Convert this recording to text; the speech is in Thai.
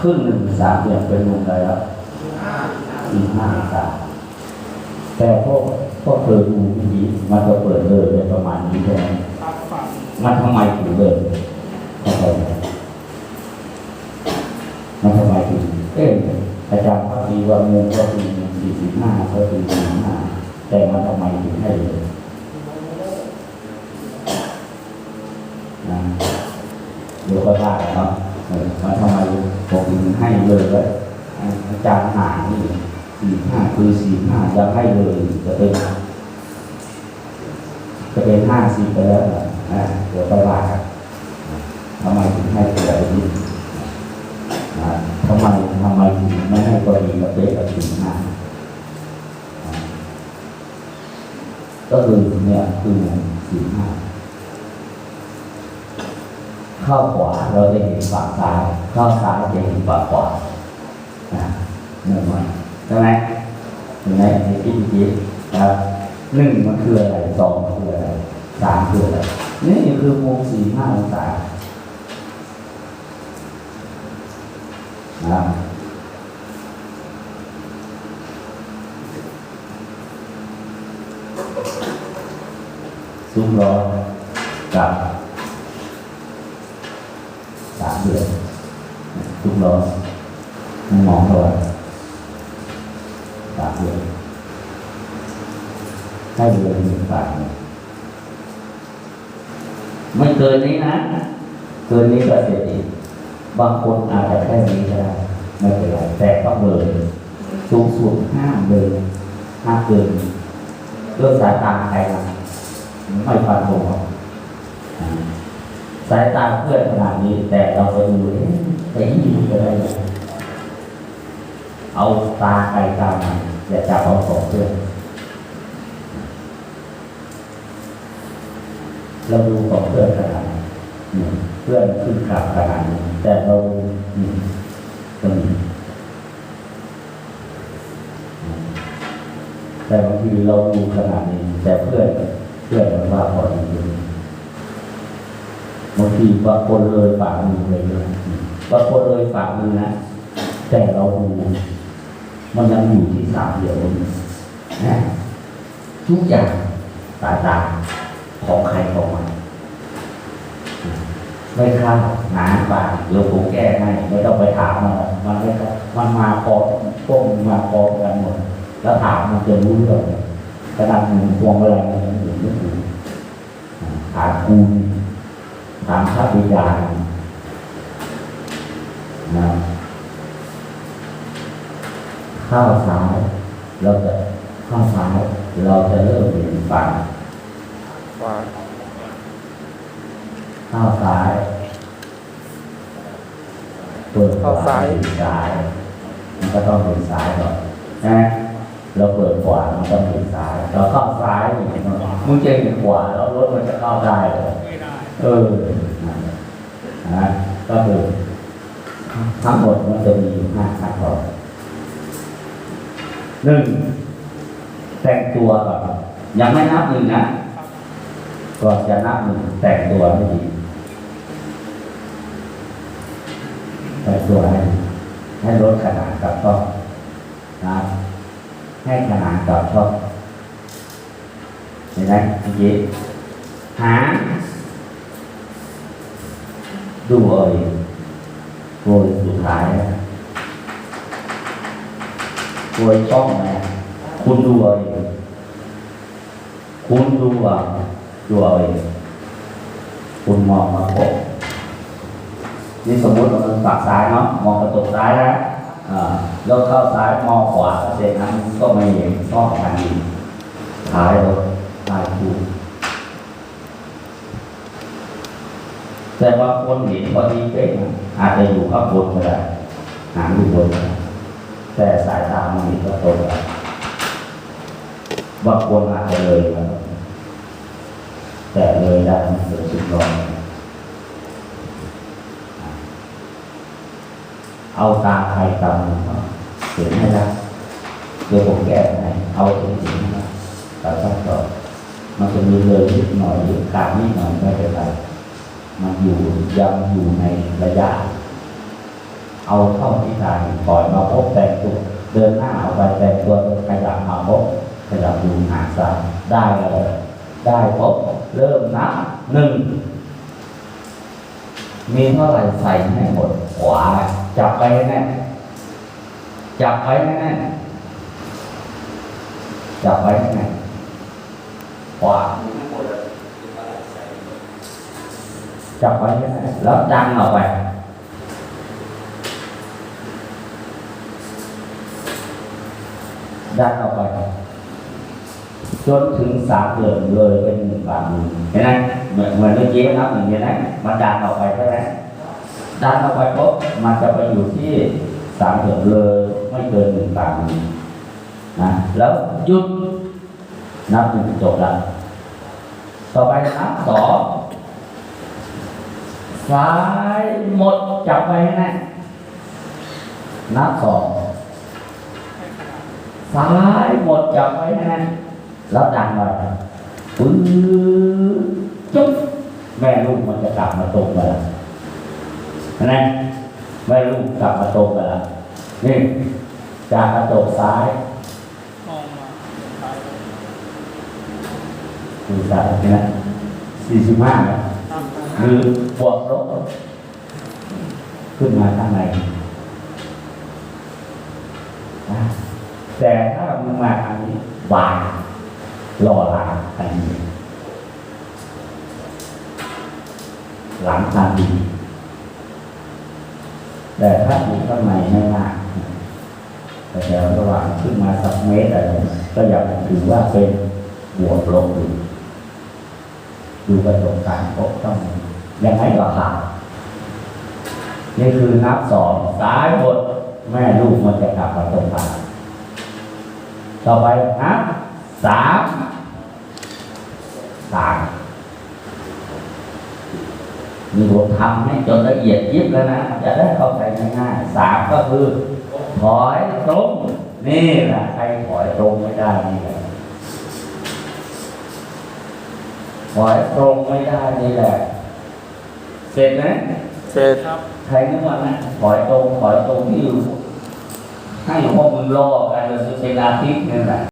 ครึ่งหนึ่งสามเดือนเป็นวงอะไรแล้วสี่ห้าสามแต่พวกพวกเธอดูดีมันจะเปิดเลยเป็นประมาณนี้ใช่ไหมมันทำไมถึงเลยเข้าใจไมมันทำไมถึงเอ๊ะอาจารย์พักดีว่าเงินก็คือสี่สิบห้าก็คือสี่ห้าแต่มันทำไมถึงให้เลยนะเดี๋ยวก็ได้เนาะ เออมันทำไมผมให้เลยว่าอาจารย์หานี่สี่ห้าคือสี่ห้าจะให้เลยจะเป็นจะเป็นห้าสิบไปแล้วนะเดี๋ยวไปว่ากันทำไมถึงให้ตัวแบบนี้ทำไมทำไมถึงไม่ให้ตัวดีกับเด็กกับถึงห้านะก็คือสี่ห้า เข้าขวาเราจะเห็นฝั่งซ้ายเข้าซ้ายจะเห็นฝั่งขวาหนึ่งมันใช่ไหมเห็นไหมในที่เมื่อกี้นะครับหนึ่งมันคืออะไรสองมันคืออะไรสามคืออะไรนี่คือมุมสี่ห้าองศานะครับซุ้มล้อกับ สามเดือนซุ้มล้อมันมองเท่าสามเดือนให้เดือนหนึ่งบาทไม่เกินนี้นะ เกินนี้ก็เสียอีบางคนอาจจะแค่นี้ก็ได้ไม่เป็นไรแต่ต้องเลยสูงสุดห้ามเลยห้ามเกินเรื่องสายตาใครนะไม่ฟันธงหรอก สายตาเพื่อนขนาดนี้ แต่เราไปดูไปยิงก็ได้ไหมเอาตาใครตามันอย่าจับเอาของเพื่อนเราดูของเพื่อนขนาดนอืมเพื่อนขึ้นขับขนาดนี้แต่เราอืมก็มีอืมแต่บางทีเราดูขนาดนี้ แต่เพื่อนเพื่อนมันว่าพอจริง บางทีบางคนเลยฝ่ามือเลยนะอืมบางคนเลยฝ่ามือนะแต่เราดูมันยังอยู่ที่สามเดียวนี้นะทุกอย่างสาตาของใครของมันไม่ข้าหนาบางเดี๋ยวผมแก้ให้ไม่ต้องไปถามมันมันไม่เข้ามันมาพร้อมพวกมันมาพร้อมกันหมด แล้วถามมันจะรู้เรื่องกระดานหนึ่งพวงอะไรมันยังอยู่ไม่ถึงถามครู ถามพระบิดาณนะข้าวซ้ายเราจะข้าวซ้ายเราจะเริ่มเห็นฝั่งฝังข้าวซ้ายเปิดขวซ้ายมันก็ต้องเป็นซ้ายก่อนนะเราเปิดขวามันต้องเป็นซ้ายเราเข้าซ้ายนี่มึงเจงขวาแล้วรถมันจะเข้าได้เหรอไม่ได้ เออนะก็คือทั้งหมดมันจะมีอยู่ห้าขั้นตอนหนึ่งแต่งตัวก่อนยังไม่นับหนึ่งนะก่อนจะนับหนึ่งแต่งตัวให้ดีแต่งตัวให้ให้ลดขนาดกับช่องนะให้ขนาดกับช่องเห็นไหมเมื่อกี้หาง โดยสุดท้ายนะโดยช่องนะคุณดูเอาเองคุณดูเอาดูเอาเองคุณมองมาพบนี่สมมติเราฝั่งซ้ายเนาะมองกระจกซ้ายนะอ่าแล้วเข้าซ้ายมองขวาเสร็จนั้นก็ไม่เห็นช่องทางนี้ท้ายรถท้ายคู่ แต่ว่าคนเห็นพอดีเป๊ะนอาจจะอยู่ข้างบนก็ได้หางอยู่บนแต่สายตามันเห็นก็ตรงกันบางคนอาจจะเลยมาแต่เลยได้มันเกิดสุดร้อนเอาตาใครตามเนะเห็นไหมล่ะเดี๋ยวผมแก้ให้เอาเห็นๆนะแต่ถ้าต่อมันจะมีเลยนิดหน่อยหรือขาดนิดหน่อยไม่เป็นไร มันอยู่ยังอยู่ในระยะ เอาเข้าที่ทางปล่อยมาพบแต่งตัวเดินหน้าเอาไปแต่งตัวขยับมาพบขยับดูหาซ้าได้เลยได้พบเริ่มนับหนึ่งมีเท่าไหร่ใส่ให้หมดขวาจับไปแน่จับไปแน่จับไปแน่ขวา จับไปให้แน่นแล้วดันออกไปดันออกไปจนถึงสามเดือนเลยเป็นหนึ่งบาทหนึ่งเห็นไหมเหมือนเหมือนเมื่อกี้นับหนึ่งเห็นไหมมันดันออกไปใช่ไหมดันออกไปปุ๊บมันจะไปอยู่ที่สามเดือนเลยไม่เกินหนึ่งบาทหนึ่งนะแล้วหยุดนับหนึ่งจบละต่อไปนับสอง ซ้ายหมดจับไปให้แน่นับสองซ้ายหมดจับไว้ให้แน่นแล้วดันไปปื้อจุ๊บแม่ลูกมันจะกลับมาตรงกันแล้วเห็นไหมแม่ลูกกลับมาตรงกันแล้วนี่จากกระจกซ้ายมองมาไปดูซ้ายเห็นไหมสี่สิบห้าตา มกันคือบวกลบขึ้นมาข้างในแต่ถ้ามึงมาทางนี้วางรอหลังทันทีหลังทันทีแต่ถ้าอยู่ข้างในไม่มากแต่ระหว่างขึ้นมาสักเมตรอะไรก็ยังถือว่าเป็นบวกลบอยู่ ดูกระจกกางโต๊ะต้องยังไงก็ขาดนี่คือนับสองซ้ายบนแม่ลูกมันจะกลับมาตรงกลางต่อไปนับสามสามมีบททำให้จนละเอียดยิบแล้วนะ จะได้เข้าใจง่ายๆสามก็คือ ถอยตรง นี่แหละใครถอยตรงไม่ได้นี่แหละ ถอยตรงไม่ได้นี่แหละ เสร็จไหมเสร็จครับใครนึกว่านะถอยตรงถอยตรงที่อยู่ให้พวกมึงรอกันเลยเป็นอาทิตย์นี่แหละ